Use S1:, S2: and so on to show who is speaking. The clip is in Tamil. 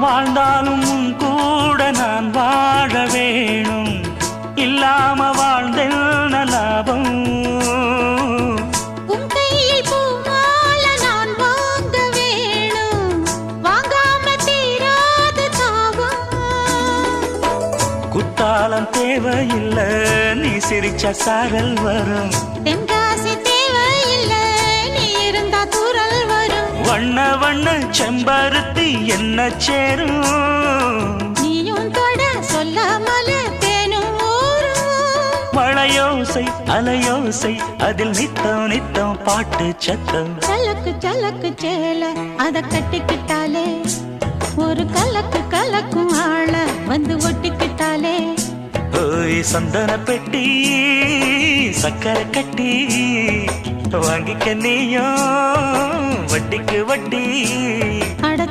S1: வாழ்ந்தாலும் உன் கூட நான் வாழ வேணும். இல்லாம வாழ்ந்தென்ன லாபம். குத்தாலம் தேவையில்லை நீ சிரிச்ச சாரல் வரும்.
S2: தென்காசி
S1: வண்ண வண்ண செம்பருத்தி என்ன சேரும்?
S2: நீயும் தொட சொல்லாமல தேனும்
S1: மழையோசை அலையோசை அதில் நித்தம் நித்தம் பாட்டு சத்தம்.
S2: சலக்கு சலக்கு சேல அத கட்டிக்கிட்டாலே. ஒரு கலக்கு கலக்கும் ஆள வந்து ஒட்டிக்கிட்டாலே.
S1: ஓய் சந்தன பெட்டி சக்கரை கட்டி வாங்கிக்க நீயும். வட்டிக்கு வட்டி.
S2: அட